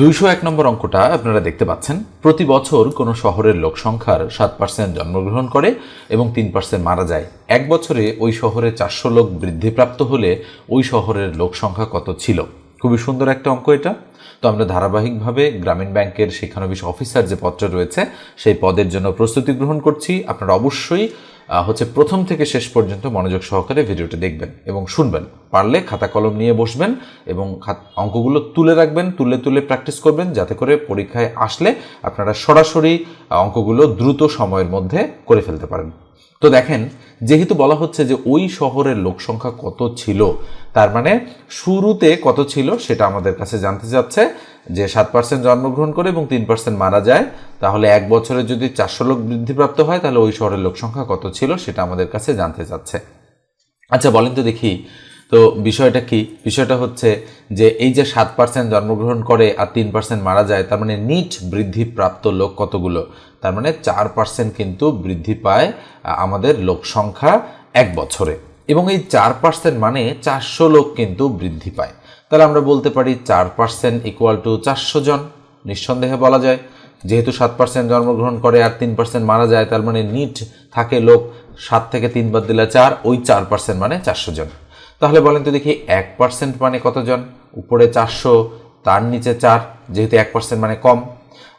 দুইশো এক নম্বর অঙ্কটা আপনারা দেখতে পাচ্ছেন। প্রতি বছর কোনো শহরের লোক সংখ্যার সাত পার্সেন্ট জন্মগ্রহণ করে এবং তিন পার্সেন্ট মারা যায়। এক বছরে ওই শহরে চারশো লোক বৃদ্ধিপ্রাপ্ত হলে ওই শহরের লোক সংখ্যা কত ছিল? খুবই সুন্দর একটা অঙ্ক এটা। তো আমরা ধারাবাহিকভাবে গ্রামীণ ব্যাংকের শিক্ষানবিশ অফিসার যে পদটা রয়েছে, সেই পদের জন্য প্রস্তুতি গ্রহণ করছি। আপনারা অবশ্যই হচ্ছে প্রথম থেকে শেষ পর্যন্ত মনোযোগ সহকারে ভিডিওটি দেখবেন এবং শুনবেন। পারলে খাতা কলম নিয়ে বসবেন এবং অঙ্কগুলো তুলে রাখবেন, তুলে তুলে প্র্যাকটিস করবেন যাতে করে পরীক্ষায় আসলে আপনারা সরাসরি অঙ্কগুলো দ্রুত সময়ের মধ্যে করে ফেলতে পারেন। তো দেখেন, যেহেতু বলা হচ্ছে যে ওই শহরের লোক সংখ্যা কত ছিল, তার মানে শুরুতে কত ছিল সেটা আমাদের কাছে জানতে চাচ্ছে, যে সাত পার্সেন্ট জন্মগ্রহণ করে এবং তিন পার্সেন্ট মারা যায়, তাহলে এক বছরে যদি চারশো লোক বৃদ্ধিপ্রাপ্ত হয়, তাহলে ওই শহরের লোক সংখ্যা কত ছিল সেটা আমাদের কাছে জানতে চাচ্ছে। আচ্ছা বলেন তো দেখি, তো বিষয়টা কি? বিষয়টা হচ্ছে যে এই যে সাত পার্সেন্ট জন্মগ্রহণ করে আর তিন পার্সেন্ট মারা যায়, তার মানে নিট বৃদ্ধিপ্রাপ্ত লোক কতগুলো? তার মানে চার পার্সেন্ট কিন্তু বৃদ্ধি পায় আমাদের লোক সংখ্যা এক বছরে। এবং এই চার পার্সেন্ট মানে চারশো লোক কিন্তু বৃদ্ধি পায়। তাহলে আমরা বলতে পারি চার পার্সেন্ট ইকুয়াল টু চারশো জন, নিঃসন্দেহে বলা যায়। যেহেতু সাত পার্সেন্ট জন্মগ্রহণ করে আর তিন পার্সেন্ট মারা যায়, তার মানে নিট থাকে লোক সাত থেকে তিন বাদ দিলে চার, ওই চার পার্সেন্ট মানে চারশো জন। তাহলে বলেন তো দেখি এক পার্সেন্ট মানে কতজন? উপরে চারশো, তার নিচে চার, যেহেতু এক পার্সেন্ট মানে কম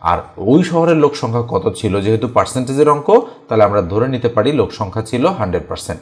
আর ওই শহরের লোক সংখ্যা কত ছিল? যেহেতু পার্সেন্টেজের অঙ্ক, তাহলে আমরা ধরে নিতে পারি লোক সংখ্যা ছিল হান্ড্রেড পার্সেন্ট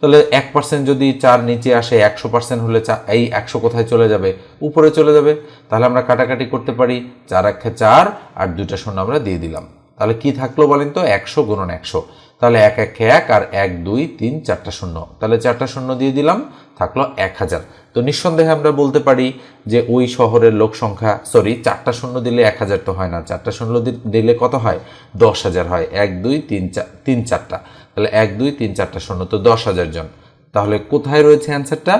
তাহলে এক পার্সেন্ট যদি চার নিচে আসে, একশো পার্সেন্ট হলে এই একশো কোথায় চলে যাবে? উপরে চলে যাবে। তাহলে আমরা কাটাকাটি করতে পারি চার একে চার আর দুইটা শূন্য আমরা দিয়ে দিলাম। তাহলে কি থাকল বলেন তো? একশো গুণন একশো। তাহলে এক এক এক আর এক, দুই, তিন, চারটা শূন্য। তাহলে চারটা শূন্য দিয়ে দিলাম, থাকল এক হাজার। তো নিঃসন্দেহে আমরা বলতে পারি যে ওই শহরের লোক সংখ্যা সরি চারটা শূন্য দিলে এক হাজার তো হয় না। চারটা শূন্য দিলে কত হয়? দশ হাজার হয়। এক, দুই, তিন চার তিন, চারটা। তাহলে এক, দুই, তিন, চারটা শূন্য, তো দশ হাজার জন। তাহলে কোথায় রয়েছে অ্যান্সারটা?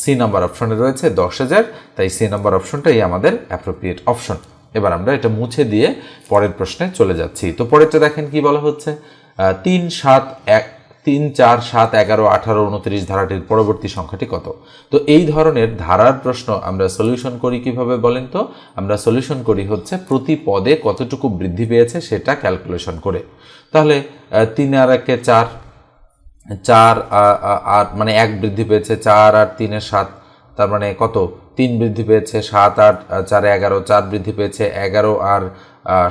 সি নাম্বার অপশনে রয়েছে দশ হাজার। তাই সি নাম্বার অপশনটাই আমাদের অ্যাপ্রোপ্রিয়েট অপশন এবার আমরা এটা মুছে দিয়ে পরের প্রশ্নে চলে যাচ্ছি। তো পরেরটা দেখেন কি বলা হচ্ছে? তিন সাত এক, তিন চার সাত এগারো আঠারো উনত্রিশ ধারাটির পরবর্তী সংখ্যাটি কত? তো এই ধরনের ধারার প্রশ্ন আমরা সলিউশন করি কীভাবে বলেন তো? আমরা সলিউশন করি হচ্ছে প্রতি পদে কতটুকু বৃদ্ধি পেয়েছে সেটা ক্যালকুলেশন করে। তাহলে তিন আর একে চার চার আর মানে এক বৃদ্ধি পেয়েছে, চার আর তিনের সাত, তার মানে কত? তিন বৃদ্ধি পেয়েছে, সাত আট চারে এগারো, চার বৃদ্ধি পেয়েছে, এগারো আর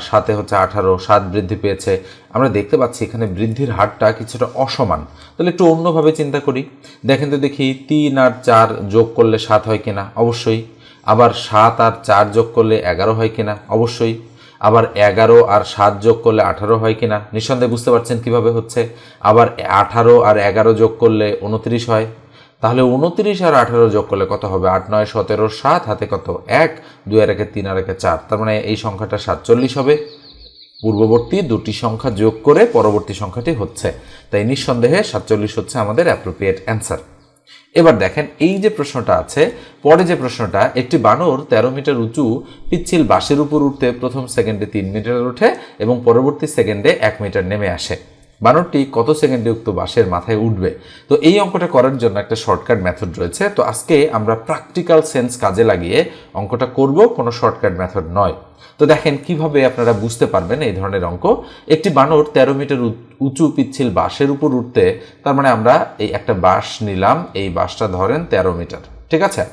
সাতে হচ্ছে আঠারো, সাত বৃদ্ধি পেয়েছে। আমরা দেখতে পাচ্ছি এখানে বৃদ্ধির হারটা কিছুটা অসমান। তাহলে একটু অন্যভাবে চিন্তা করি। দেখেন তো দেখি, তিন আর চার যোগ করলে সাত হয় কিনা? অবশ্যই। আবার সাত আর চার যোগ করলে এগারো হয় কিনা? অবশ্যই। আবার এগারো আর সাত যোগ করলে আঠারো হয় কিনা? নিঃসন্দেহে বুঝতে পারছেন কীভাবে হচ্ছে? আবার আঠারো আর এগারো যোগ করলে উনত্রিশ হয়। তাহলে উনত্রিশ আর আঠেরো যোগ করলে কত হবে? আট, নয়, সতেরো, সাত, হাতে কত? এক, দুই আর একে তিন আর একে চার। তার মানে এই সংখ্যাটা সাতচল্লিশ হবে। পূর্ববর্তী দুটি সংখ্যা যোগ করে পরবর্তী সংখ্যাটি হচ্ছে। তাই নিঃসন্দেহে সাতচল্লিশ হচ্ছে আমাদের অ্যাপ্রোপ্রিয়েট অ্যান্সার এবার দেখেন, এই যে প্রশ্নটা আছে, পরে যে প্রশ্নটা, একটি বানর তেরো মিটার উঁচু পিচ্ছিল বাঁশের উপর উঠতে প্রথম সেকেন্ডে তিন মিটার ওঠে এবং পরবর্তী সেকেন্ডে এক মিটার নেমে আসে। বানরটি কত সেকেন্ডে উক্ত বাঁশের মাথায় উঠবে? তো এই অঙ্কটা করার জন্য একটা শর্টকাট মেথড রয়েছে। তো আজকে আমরা প্র্যাকটিক্যাল সেন্স কাজে লাগিয়ে অঙ্কটা করব, কোনো শর্টকাট মেথড নয়। তো দেখেন কীভাবে আপনারা বুঝতে পারবেন এই ধরনের অঙ্ক। একটি বানর তেরো মিটার উঁচু পিচ্ছিল বাঁশের উপর উঠতে, তার মানে আমরা এই একটা বাঁশ নিলাম, এই বাঁশটা ধরেন তেরো মিটার ঠিক আছে?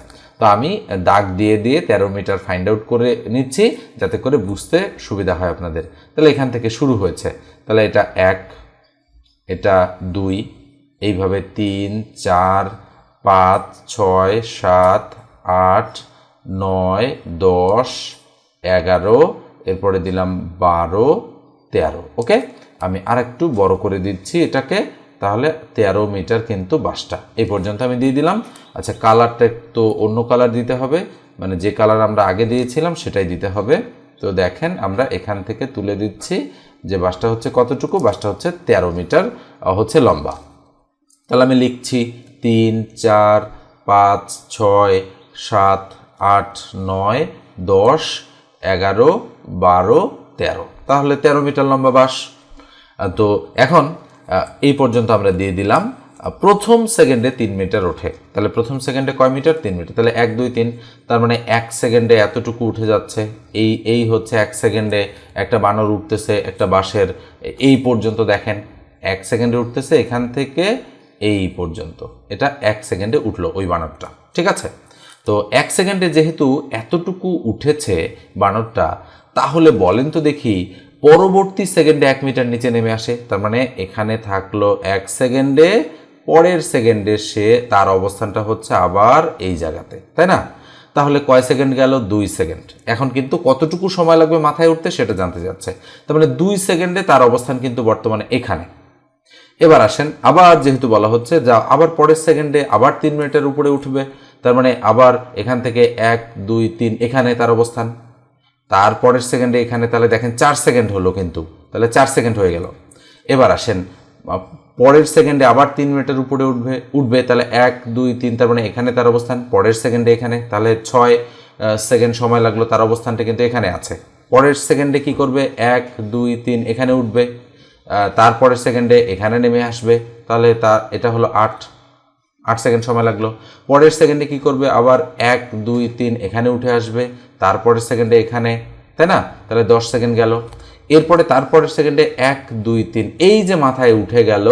তো আমি দাগ দিয়ে দিয়ে তেরো মিটার ফাইন্ড আউট করে নিচ্ছি, যাতে করে বুঝতে সুবিধা হয় আপনাদের। তাহলে এখান থেকে শুরু হয়েছে। তাহলে এটা এক এটা দুই, এইভাবে তিন, চার, পাঁচ, ছয়, সাত, আট, নয়, দশ, এগারো, এরপরে দিলাম বারো, তেরো, ওকে? আমি আর একটু বড় করে দিচ্ছি এটাকে, তাহলে তেরো মিটার কিন্তু বাসটা। এই পর্যন্ত আমি দিয়ে দিলাম। আচ্ছা কালারটা একটু অন্য কালার দিতে হবে। মানে যে কালার আমরা আগে দিয়েছিলাম সেটাই দিতে হবে। তো দেখেন, আমরা এখান থেকে তুলে দিচ্ছি। যে বাসটা হচ্ছে কতটুকু? বাসটা হচ্ছে তেরো মিটার হচ্ছে লম্বা। তাহলে আমি লিখছি তিন, চার, পাঁচ, ছয়, সাত, আট, নয়, দশ, এগারো, বারো, তেরো। তাহলে তেরো মিটার লম্বা বাস। তো এখন এই পর্যন্ত আমরা দিয়ে দিলাম। প্রথম সেকেন্ডে তিন মিটার ওঠে। তাহলে প্রথম সেকেন্ডে কয় মিটার তিন মিটার তাহলে এক, দুই, তিন। তার মানে এক সেকেন্ডে এতটুকু উঠে যাচ্ছে। এই এই হচ্ছে এক সেকেন্ডে একটা বানর উঠতেছে একটা বাঁশের, এই পর্যন্ত দেখেন। এক সেকেন্ডে উঠতেছে এখান থেকে এই পর্যন্ত। এটা এক সেকেন্ডে উঠল ওই বানরটা। ঠিক আছে? তো এক সেকেন্ডে যেহেতু এতটুকু উঠেছে বানরটা, তাহলে বলেন তো দেখি পরবর্তী সেকেন্ডে এক মিটার নিচে নেমে আসে। তার মানে এখানে থাকল এক সেকেন্ডে পরের সেকেন্ডে সে তার অবস্থানটা হচ্ছে আবার এই জায়গাতে, তাই না? তাহলে কয় সেকেন্ড গেল? দুই সেকেন্ড। এখন কিন্তু কতটুকু সময় লাগবে মাথায় উঠতে সেটা জানতে যাচ্ছে তার মানে দুই সেকেন্ডে তার অবস্থান কিন্তু বর্তমানে এখানে। এবার আসেন, আবার যেহেতু বলা হচ্ছে, যা আবার পরের সেকেন্ডে আবার তিন মিনিটের উপরে উঠবে, তার মানে আবার এখান থেকে এক, দুই, তিন, এখানে তার অবস্থান। তার পরের সেকেন্ডে এখানে তাহলে দেখেন চার সেকেন্ড হলো কিন্তু, তাহলে চার সেকেন্ড হয়ে গেল। এবার আসেন পরের সেকেন্ডে আবার তিন মিনিটের উপরে উঠবে উঠবে, তাহলে এক, দুই, তিন, তার মানে এখানে তার অবস্থান, পরের সেকেন্ডে এখানে, তাহলে ছয় সেকেন্ড সময় লাগল তার অবস্থানটা কিন্তু এখানে আছে। পরের সেকেন্ডে কি করবে? এক, দুই, তিন, এখানে উঠবে তারপরের সেকেন্ডে এখানে নেমে আসবে, তাহলে তার, এটা হলো আট আট সেকেন্ড সময় লাগল। পরের সেকেন্ডে কি করবে? আবার এক, দুই, তিন, এখানে উঠে আসবে তারপরের সেকেন্ডে এখানে, তাই না? তাহলে দশ সেকেন্ড গেল। এরপরে তারপরের সেকেন্ডে এক, দুই, তিন। এই যে মাথায় উঠে গেল,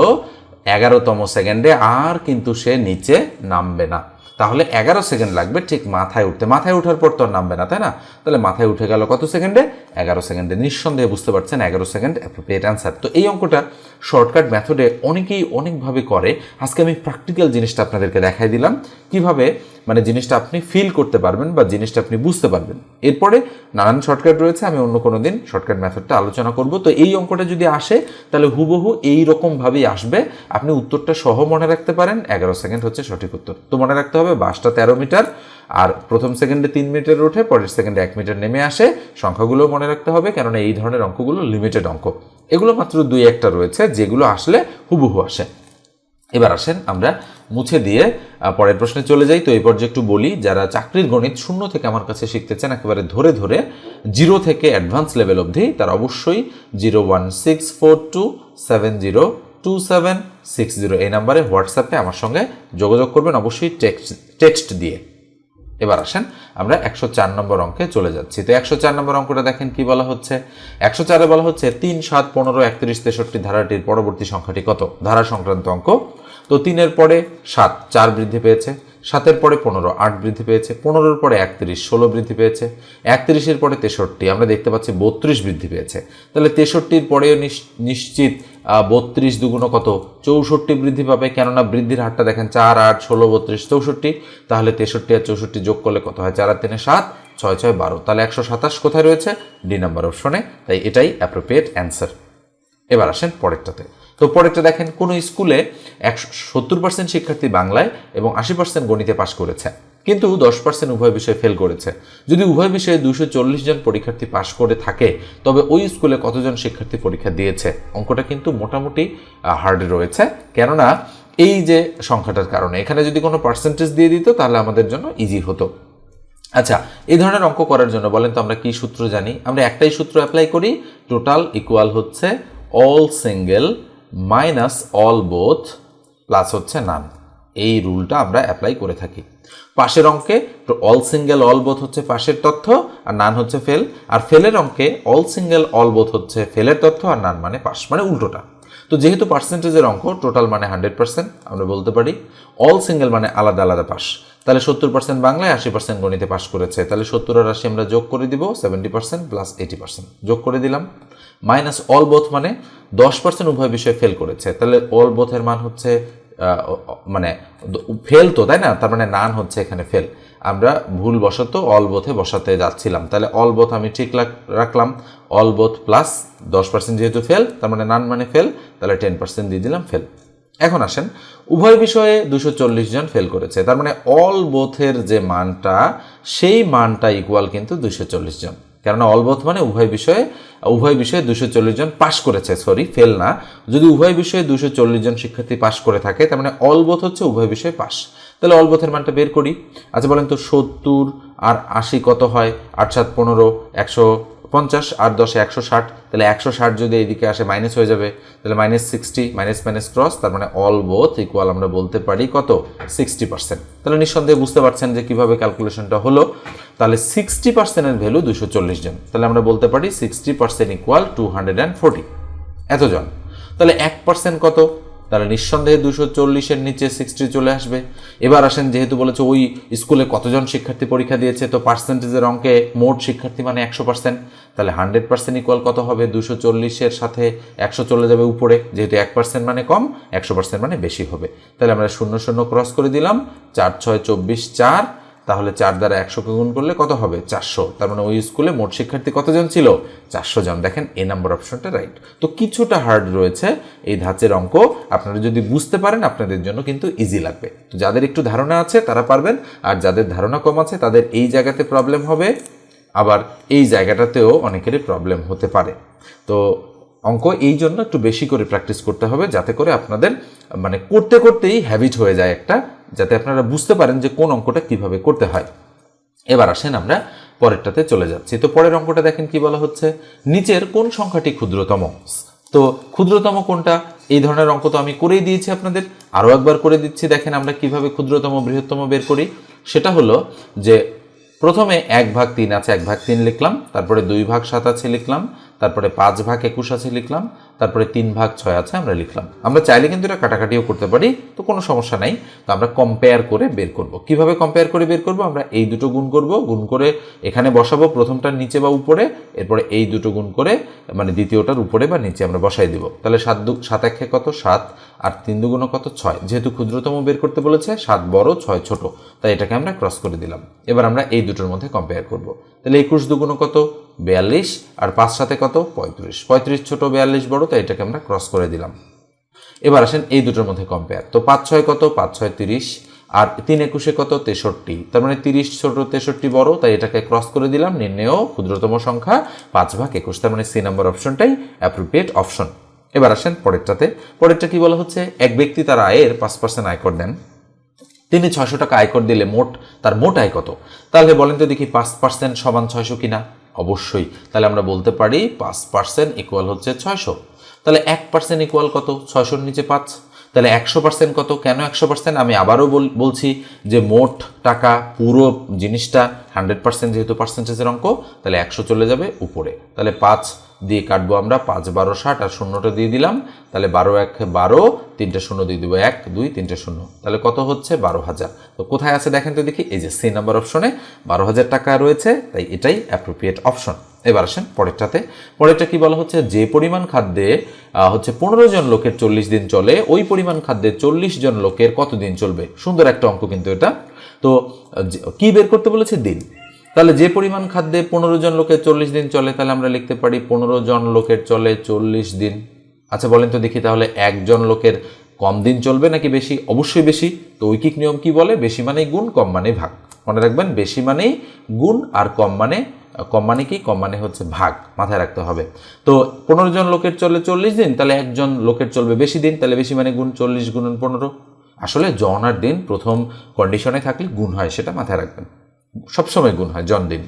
এগারোতম সেকেন্ডে আর কিন্তু সে নিচে নামবে না। তাহলে এগারো সেকেন্ড লাগবে ঠিক মাথায় উঠতে। মাথায় ওঠার পর তো আর নামবে না, তাই না? তাহলে মাথায় উঠে গেল কত সেকেন্ডে? এগারো সেকেন্ডে। নিঃসন্দেহে বুঝতে পারছেন, এগারো সেকেন্ড অ্যাপ্রোপ্রিয়েট অ্যান্সার তো এই অঙ্কটা শর্টকাট মেথডে অনেকেই অনেকভাবে করে। আজকে আমি প্র্যাকটিক্যাল জিনিসটা আপনাদেরকে দেখাই দিলাম। কীভাবে মানে জিনিসটা আপনি ফিল করতে পারবেন বা জিনিসটা আপনি বুঝতে পারবেন। এরপরে নানান শর্টকাট রয়েছে, আমি অন্য কোনো দিন শর্টকাট মেথডটা আলোচনা করব। তো এই অঙ্কটা যদি আসে, তাহলে হুবহু এই রকমভাবেই আসবে। আপনি উত্তরটা সহ মনে রাখতে পারেন, এগারো সেকেন্ড হচ্ছে সঠিক উত্তর। তো মনে রাখতে হবে, বাসটা তেরো মিটার, আর প্রথম সেকেন্ডে তিন মিটার ওঠে, পরের সেকেন্ডে এক মিটার নেমে আসে। সংখ্যাগুলো মনে রাখতে হবে, কেননা এই ধরনের অঙ্কগুলো লিমিটেড অঙ্ক। এগুলো মাত্র দুই একটা রয়েছে, যেগুলো আসলে হুবহু আসে। এবার আসেন আমরা মুছে দিয়ে পরের প্রশ্নে চলে যাই। তো এই পর্যায়ে একটু বলি, যারা চাকরির গণিত শূন্য থেকে আমার কাছে শিখতে চান একেবারে ধরে ধরে জিরো থেকে অ্যাডভান্স লেভেল অবধি, তারা অবশ্যই zero one six four two seven zero two seven six zero এই নাম্বারে হোয়াটসঅ্যাপে আমার সঙ্গে যোগাযোগ করবেন। অবশ্যই টেক্সট টেক্সট দিয়ে। এবার আসেন আমরা একশো চার নম্বর অঙ্কে চলে যাচ্ছি। তো একশো চার নম্বর অঙ্কটা দেখেন কি বলা হচ্ছে? একশো চারে বলা হচ্ছে তিন সাত পনেরো একত্রিশ তেষট্টি ধারাটির পরবর্তী সংখ্যাটি কত? ধারা সংক্রান্ত অঙ্ক। তো তিনের পরে সাত, চার বৃদ্ধি পেয়েছে। সাতের পরে পনেরো, আট বৃদ্ধি পেয়েছে। পনেরোর পরে একত্রিশ, ষোলো বৃদ্ধি পেয়েছে। একত্রিশের পরে তেষট্টি, আমরা দেখতে পাচ্ছি বত্রিশ বৃদ্ধি পেয়েছে। তাহলে তেষট্টির পরেও নিশ- নিশ্চিত বত্রিশ দুগুণ কত? চৌষট্টি বৃদ্ধি পাবে, কেননা বৃদ্ধির হারটা দেখেন চার, আট, ষোলো, বত্রিশ, চৌষট্টি। তাহলে তেষট্টি আর চৌষট্টি যোগ করলে কত হয়? চার আর তিনে সাত, ছয় ছয়, বারো। তাহলে একশো সাতাশ কোথায় রয়েছে? ডি নাম্বার অপশনে তাই এটাই অ্যাপ্রোপ্রিয়েট অ্যান্সার এবার আসেন পরেরটাতে। তো পরেরটা দেখেন, কোনো স্কুলে একশো সত্তর পার্সেন্ট শিক্ষার্থী বাংলায় এবং আশি পার্সেন্ট গণিতে পাশ করেছে। কিন্তু দশ পার্সেন্ট উভয় বিষয়ে ফেল করেছে। যদি উভয় বিষয়ে দুশো চল্লিশ জন পরীক্ষার্থী পাশ করে থাকে, তবে ওই স্কুলে কতজন শিক্ষার্থী পরীক্ষা দিয়েছে? অঙ্কটা কিন্তু মোটামুটি হার্ডে রয়েছে। কেননা এই যে সংখ্যাটার কারণে, এখানে যদি কোনো পার্সেন্টেজ দিয়ে দিত, তাহলে আমাদের জন্য ইজি হতো। আচ্ছা এই ধরনের অঙ্ক করার জন্য বলেন তো আমরা কি সূত্র জানি? আমরা একটাই সূত্র অ্যাপ্লাই করি টোটাল ইকুয়াল হচ্ছে all single minus all both plus হচ্ছে নান এই রুলটা আমরা অ্যাপ্লাই করে থাকি। পাশের অঙ্কে অল সিঙ্গেল অল বোথ হচ্ছে পাশের তথ্য আর নান হচ্ছে ফেল আর ফেলের অঙ্কে অল সিঙ্গেল অল বোথ হচ্ছে ফেলের তথ্য আর নান মানে পাশ মানে উল্টোটা। তো যেহেতু পার্সেন্টেজের অঙ্ক টোটাল মানে হান্ড্রেড পার্সেন্ট আমরা বলতে পারি অল সিঙ্গেল মানে আলাদা আলাদা পাস তাহলে সত্তর পার্সেন্ট বাংলায়, আশি পার্সেন্ট গণিতে পাস করেছে। তাহলে সত্তর আর আশি আমরা যোগ করে দিব seventy percent plus eighty percent যোগ করে দিলাম। মাইনাস অল বোথ মানে দশ পার্সেন্ট উভয় বিষয়ে ফেল করেছে। তাহলে অল বোথের মান হচ্ছে মানে ফেল তো, তাই না? তার মানে নান হচ্ছে এখানে ফেল। আমরা ভুল বশত অল বোথে বসাতে যাচ্ছিলাম। তাহলে অল বোথ আমি ঠিক রাখ- রাখলাম। অল বোথ প্লাস দশ পার্সেন্ট যেহেতু ফেল, তার মানে নান মানে ফেল, তাহলে টেন পার্সেন্ট দিয়ে দিলাম ফেল। এখন আসেন, উভয় বিষয়ে দুশো চল্লিশ জন ফেল করেছে। তার মানে অল বোথের যে মানটা, সেই মানটা ইকুয়াল কিন্তু দুশো চল্লিশ জন। কেননা অল বোথ মানে উভয় বিষয়ে উভয় বিষয়ে দুশো চল্লিশ জন পাশ করেছে সরি ফেল না। যদি উভয় বিষয়ে দুশো চল্লিশ জন শিক্ষার্থী পাশ করে থাকে, তার মানে অল বোথ হচ্ছে উভয় বিষয়ে পাশ। তাহলে অল বোথের মানটা বের করি। আচ্ছা বলেন তো সত্তর আর আশি কত হয়? আট সাত পনেরো, একশো পঞ্চাশ আর দশে একশো ষাট, তাহলে একশো ষাট যদি এইদিকে আসে মাইনাস হয়ে যাবে, তাহলে minus sixty minus minus cross তার মানে অল বোথ ইকুয়াল আমরা বলতে পারি কত? সিক্সটি পার্সেন্ট তাহলে নিঃসন্দেহে বুঝতে পারছেন যে কীভাবে ক্যালকুলেশনটা হলো। তাহলে সিক্সটি পার্সেন্টের ভ্যালু দুশো চল্লিশ জন। তাহলে আমরা বলতে পারি sixty percent equal to hundred and forty এতজন। তাহলে এক পার্সেন্ট কত? তাহলে নিঃসন্দেহে দুশো চল্লিশের নিচে সিক্সটি চলে আসবে। এবার আসেন, যেহেতু বলেছে ওই স্কুলে কতজন শিক্ষার্থী পরীক্ষা দিয়েছে, তো পার্সেন্টেজের অঙ্কে মোট শিক্ষার্থী মানে একশো পার্সেন্ট তাহলে হান্ড্রেড পার্সেন্ট ইকুয়াল কত হবে? দুশো চল্লিশের সাথে একশো চলে যাবে উপরে। যেহেতু এক পার্সেন্ট মানে কম, একশো পার্সেন্ট মানে বেশি হবে। তাহলে আমরা শূন্য শূন্য ক্রস করে দিলাম, চার ছয় চব্বিশ চার তাহলে চার দ্বারা একশোকে গুণ করলে কত হবে? চারশো। তার মানে ওই স্কুলে মোট শিক্ষার্থী কতজন ছিল? চারশো জন। দেখেন, এ নাম্বার অপশনটা রাইট তো কিছুটা হার্ড রয়েছে এই ধাঁচের অঙ্ক। আপনারা যদি বুঝতে পারেন, আপনাদের জন্য কিন্তু ইজি লাগবে। তো যাদের একটু ধারণা আছে, তারা পারবেন। আর যাদের ধারণা কম আছে, তাদের এই জায়গাতে প্রবলেম হবে। আবার এই জায়গাটাতেও অনেকেরই প্রবলেম হতে পারে। তো অঙ্ক এই জন্য একটু বেশি করে প্র্যাকটিস করতে হবে, যাতে করে আপনাদের মানে করতে করতেই হ্যাবিট হয়ে যায় একটা যাতে আপনারা বুঝতে পারেন যে কোন অঙ্কটা কীভাবে করতে হয়। এবার আসেন আমরা পরেরটাতে চলে যাচ্ছি। তো পরের অঙ্কটা দেখেন কি বলা হচ্ছে? নিচের কোন সংখ্যাটি ক্ষুদ্রতম? তো ক্ষুদ্রতম কোনটা? এই ধরনের অঙ্ক তো আমি করেই দিয়েছি আপনাদের। আরও একবার করে দিচ্ছি। দেখেন আমরা কীভাবে ক্ষুদ্রতম, বৃহত্তম বের করি? সেটা হলো যে প্রথমে এক ভাগ তিন আছে, এক ভাগ তিন লিখলাম, তারপরে দুই ভাগ সাত আছে লিখলাম, তারপরে পাঁচ ভাগ একুশ আছে লিখলাম, তারপরে তিন ভাগ ছয় আছে আমরা লিখলাম। আমরা চাইলে কিন্তু এটা কাটাকাটিও করতে পারি, তো কোনো সমস্যা নাই, তো আমরা কম্পেয়ার করে বের করব। কীভাবে কম্পেয়ার করে বের করব? আমরা এই দুটো গুণ করব, গুণ করে এখানে বসাবো প্রথমটার নিচে বা উপরে, এরপরে এই দুটো গুণ করে মানে দ্বিতীয়টার উপরে বা নিচে আমরা বসাই দিব। তাহলে সাত দু, সাত একে কত? সাত, আর তিন দুগুণ কত? ছয়। যেহেতু ক্ষুদ্রতম বের করতে বলেছে, সাত বড়, ছয় ছোট, তাই এটাকে আমরা ক্রস করে দিলাম। এবার আমরা এই দুটোর মধ্যে কম্পেয়ার করব। তাহলে একুশ দুগুণ কত? বিয়াল্লিশ। আর পাঁচ সাথে কত? পঁয়ত্রিশ। পঁয়ত্রিশ ছোট, বিয়াল্লিশ বড়, তাই এটাকে আমরা ক্রস করে দিলাম। এবার আসেন এই দুটোর মধ্যে কম্পেয়ার তো পাঁচ ছয় কত? পাঁচ ছয় তিরিশ। আর তিন একুশে কত? তেষট্টি। তার মানে তিরিশ ছোট, তেষট্টি বড়, তাই এটাকে ক্রস করে দিলাম। নির্ণেয় ক্ষুদ্রতম সংখ্যা পাঁচ ভাগ একুশ। তার মানে সি নাম্বার অপশনটাই অ্যাপ্রোপ্রিয়েট অপশন এবার আসেন পরেরটাতে। পরেরটা কি বলা হচ্ছে? এক ব্যক্তি তার আয়ের পাঁচ পার্সেন্ট আয়কর দেন। তিনি ছয়শো টাকা আয়কর দিলে মোট, তার মোট আয় কত? তাহলে বলেন তো দেখি পাঁচ পার্সেন্ট সমান ছয়শো কিনা? অবশ্যই। তাহলে আমরা বলতে পারি পাঁচ পার্সেন্ট ইকুয়াল হচ্ছে ছয়শো। তাহলে এক পার্সেন্ট ইকুয়াল কত? ছয়শোর নিচে পাঁচ। তাহলে একশো পার্সেন্ট কত? কেন একশো পার্সেন্ট? আমি আবারও বলছি যে মোট টাকা, পুরো জিনিসটা হান্ড্রেড পার্সেন্ট যেহেতু পার্সেন্টেজের অঙ্ক তাহলে একশো চলে যাবে উপরে। তাহলে পাঁচ দিয়ে কাটবো আমরা পাঁচ, বারো, ষাট আর শূন্যটা দিয়ে দিলাম। তাহলে বারো এক, বারো, তিনটে শূন্য দিয়ে দেবো এক, দুই, তিনটে শূন্য। তাহলে কত হচ্ছে? বারো হাজার। তো কোথায় আছে দেখেন তো দেখি, এই যে সি নাম্বার অপশনে বারো হাজার টাকা রয়েছে, তাই এটাই অ্যাপ্রোপ্রিয়েট অপশন এবার আসেন পরেরটাতে। পরেরটা কি বলা হচ্ছে? যে পরিমাণ খাদ্যে হচ্ছে পনেরো জন লোকের চল্লিশ দিন চলে, ওই পরিমাণ খাদ্যে চল্লিশ জন লোকের কত দিন চলবে? সুন্দর একটা অঙ্ক কিন্তু এটা। তো কি বের করতে বলেছে? দিন। তাহলে যে পরিমাণ খাদ্যে পনেরো জন লোকের চল্লিশ দিন চলে, তাহলে আমরা লিখতে পারি পনেরো জন লোকের চলে চল্লিশ দিন। আচ্ছা বলেন তো দেখি তাহলে একজন লোকের কম দিন চলবে নাকি বেশি? অবশ্যই বেশি। তো ঐকিক নিয়ম কি বলে? বেশি মানেই গুণ, কম মানেই ভাগ। মনে রাখবেন, বেশি মানেই গুণ আর কম মানে কম মানে কি? কম মানে হচ্ছে ভাগ, মাথায় রাখতে হবে। তো পনেরো জন লোকের চলে চল্লিশ দিন, তাহলে একজন লোকের চলবে বেশি দিন, তাহলে বেশি মানে গুণ চল্লিশ গুণন পনেরো। আসলে জন আর দিন প্রথম কন্ডিশনে থাকলে গুণ হয়, সেটা মাথায় রাখবেন। সবসময় গুণ হয় জন দিন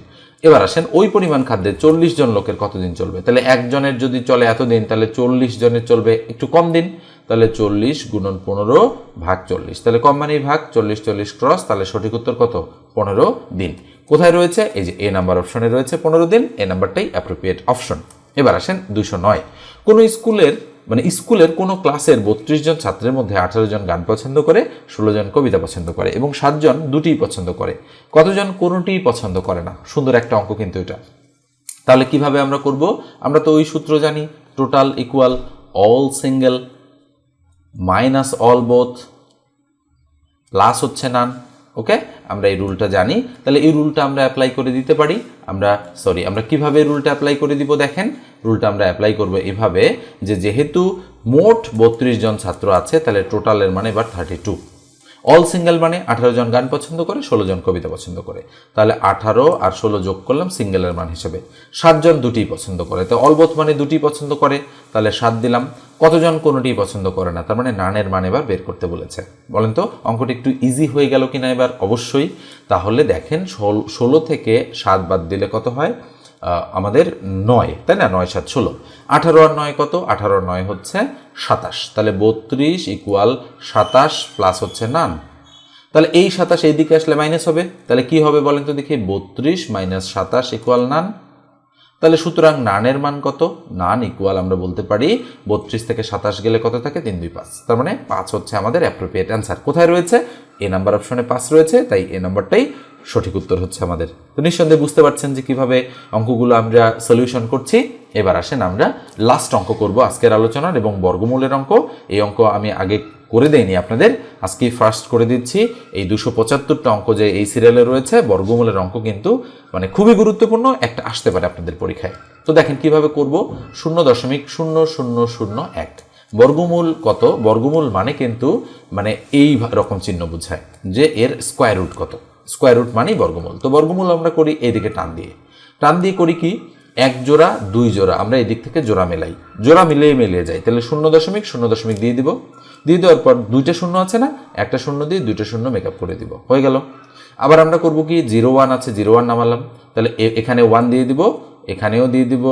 এবার আসেন, ওই পরিমাণ খাদ্যে চল্লিশ জন লোকের কতদিন চলবে? তাহলে একজনের যদি চলে এতদিন, তাহলে চল্লিশ জনের চলবে একটু কম দিন, তাহলে চল্লিশ গুণন পনেরো ভাগ চল্লিশ। তাহলে কম মানেই ভাগ, চল্লিশ চল্লিশ ক্রস তাহলে সঠিক উত্তর কত? পনেরো দিন। কোথায় রয়েছে? এই যে এ নাম্বার অপশনে রয়েছে, পনেরো দিন, এ নাম্বারটাই অ্যাপ্রোপ্রিয়েট অপশন এবার আসেন দুশো নয়। কোনো স্কুলের মানে স্কুলের কোনো ক্লাসের বত্রিশ জন ছাত্রের মধ্যে আঠারো জন গান পছন্দ করে, ষোলো জন কবিতা পছন্দ করে এবং সাতজন দুটিই পছন্দ করে। কতজন কোনোটিই পছন্দ করে না? সুন্দর একটা অঙ্ক কিন্তু এটা। তাহলে কীভাবে আমরা করব? আমরা তো ওই সূত্র জানি total equal all single minus all both plus হচ্ছে নান ওকে আমরা এই রুলটা জানি। তাহলে এই রুলটা আমরা অ্যাপ্লাই করে দিতে পারি। আমরা সরি আমরা কীভাবে রুলটা অ্যাপ্লাই করে দিব দেখেন? রুলটা আমরা অ্যাপ্লাই করব এভাবে যে যেহেতু মোট বত্রিশ জন ছাত্র আছে, তাহলে টোটালের মানে এবার থার্টি টু অল সিঙ্গেল মানে আঠারো জন গান পছন্দ করে, ষোলো জন কবিতা পছন্দ করে। তাহলে আঠারো আর ষোলো যোগ করলাম সিঙ্গেলের মান হিসেবে। সাতজন দুটি পছন্দ করে। তো অলবোথ মানে দুটি পছন্দ করে, তাহলে সাত দিলাম। কতজন কোনোটি পছন্দ করে না, তার মানে নানের মান এবার বের করতে বলেছে। বলেন তো, অঙ্কটি একটু ইজি হয়ে গেল কিনা এবার? অবশ্যই। তাহলে দেখেন ষোল- থেকে সাত বাদ দিলে কত হয়? আমাদের নয়, তাই না? নয় সাত ষোলো। আঠারো আর নয় কত? আঠারো আর নয় হচ্ছে সাতাশ। তাহলে বত্রিশ ইকুয়াল সাতাশ প্লাস হচ্ছে নান তাহলে এই সাতাশ এই দিকে আসলে মাইনাস হবে। তাহলে কি হবে বলেন তো দেখি? বত্রিশ মাইনাস সাতাশ ইকুয়াল নান তাহলে সুতরাং নানের মান কত? নান ইকুয়াল আমরা বলতে পারি বত্রিশ থেকে সাতাশ গেলে কত থাকে? তিন দুই পাঁচ। তার মানে পাঁচ হচ্ছে আমাদের অ্যাপ্রোপ্রিয়েট অ্যান্সার কোথায় রয়েছে? এ নাম্বার অপশনে পাঁচ রয়েছে, তাই এ নাম্বারটাই সঠিক উত্তর হচ্ছে আমাদের। তো নিঃসন্দেহে বুঝতে পারছেন যে কীভাবে অঙ্কগুলো আমরা সলিউশন করছি। এবার আসেন আমরা লাস্ট অঙ্ক করব আজকের আলোচনার এবং বর্গমূলের অঙ্ক। এই অঙ্ক আমি আগে করে দেইনি আপনাদের আজকে ফার্স্ট করে দিচ্ছি। এই দুশো পঁচাত্তরটা অঙ্ক যে এই সিরিয়ালে রয়েছে, বর্গমূলের অঙ্ক কিন্তু মানে খুবই গুরুত্বপূর্ণ, একটা আসতে পারে আপনাদের পরীক্ষায়। তো দেখেন কীভাবে করব? শূন্য দশমিক শূন্য শূন্য শূন্য এক। বর্গমূল কত? বর্গমূল মানে কিন্তু মানে এই রকম চিহ্ন বোঝায় যে এর স্কোয়ার রুট কত। স্কোয়ার রুট মানেই বর্গমূল। তো বর্গমূল আমরা করি এদিকে টান দিয়ে। টান দিয়ে করি কি? এক জোড়া, দুই জোড়া, আমরা এদিক থেকে জোড়া মেলাই। জোড়া মিলিয়ে মিলিয়ে যাই তাহলে শূন্য দশমিক শূন্য দশমিক দিয়ে দিব। দিয়ে দেওয়ার পর দুইটা শূন্য আছে না? একটা শূন্য দিয়ে দুইটা শূন্য মেকআপ করে দিব। হয়ে গেল। আবার আমরা করব কি? জিরো ওয়ান আছে জিরো ওয়ান নামালাম। তাহলে এখানে ওয়ান দিয়ে দিব, এখানেও দিয়ে দিব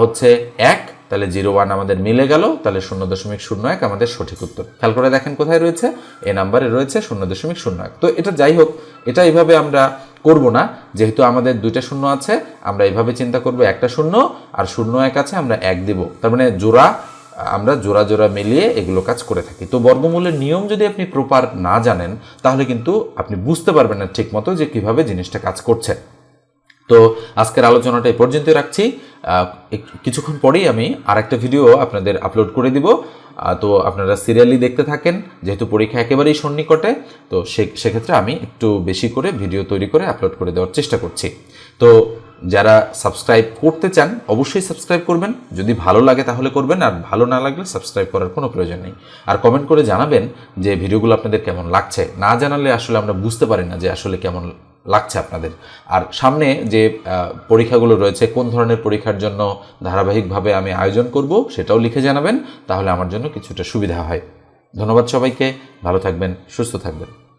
হচ্ছে এক। তাহলে জিরো ওয়ান আমাদের মিলে গেল, তাহলে শূন্য দশমিক শূন্য এক আমাদের সঠিক উত্তর। খেয়াল করে দেখেন কোথায় রয়েছে? এ নাম্বারে রয়েছে শূন্য দশমিক শূন্য এক। তো এটা যাই হোক, এটা এইভাবে আমরা করব না, যেহেতু আমাদের দুইটা শূন্য আছে, আমরা এইভাবে চিন্তা করব, একটা শূন্য আর শূন্য এক আছে, আমরা এক দিব। তার মানে জোড়া, আমরা জোড়া জোড়া মিলিয়ে এগুলো কাজ করে থাকি। তো বর্গমূলের নিয়ম যদি আপনি প্রপার না জানেন, তাহলে কিন্তু আপনি বুঝতে পারবেন না ঠিক মতো যে কীভাবে জিনিসটা কাজ করছে। তো আজকের আলোচনাটা এই পর্যন্ত রাখছি। কিছুক্ষণ পরেই আমি আরেকটা ভিডিও আপনাদের আপলোড করে দিব। তো আপনারা সিরিয়ালি দেখতে থাকেন, যেহেতু পরীক্ষা একেবারেই সন্নিকটে, তো সেক্ষেত্রে আমি একটু বেশি করে ভিডিও তৈরি করে আপলোড করে দেওয়ার চেষ্টা করছি। তো যারা সাবস্ক্রাইব করতে চান, অবশ্যই সাবস্ক্রাইব করবেন। যদি ভালো লাগে তাহলে করবেন, আর ভালো না লাগলে সাবস্ক্রাইব করার কোনো প্রয়োজন নেই। আর কমেন্ট করে জানাবেন যে ভিডিওগুলো আপনাদের কেমন লাগছে। না জানালে আসলে আমরা বুঝতে পারি না যে আসলে কেমন লাগছে আপনাদের। আর সামনে যে পরীক্ষাগুলো রয়েছে, কোন ধরনের পরীক্ষার জন্য ধারাবাহিকভাবে আমি আয়োজন করব সেটাও লিখে জানাবেন, তাহলে আমার জন্য কিছুটা সুবিধা হয়। ধন্যবাদ সবাইকে, ভালো থাকবেন, সুস্থ থাকবেন।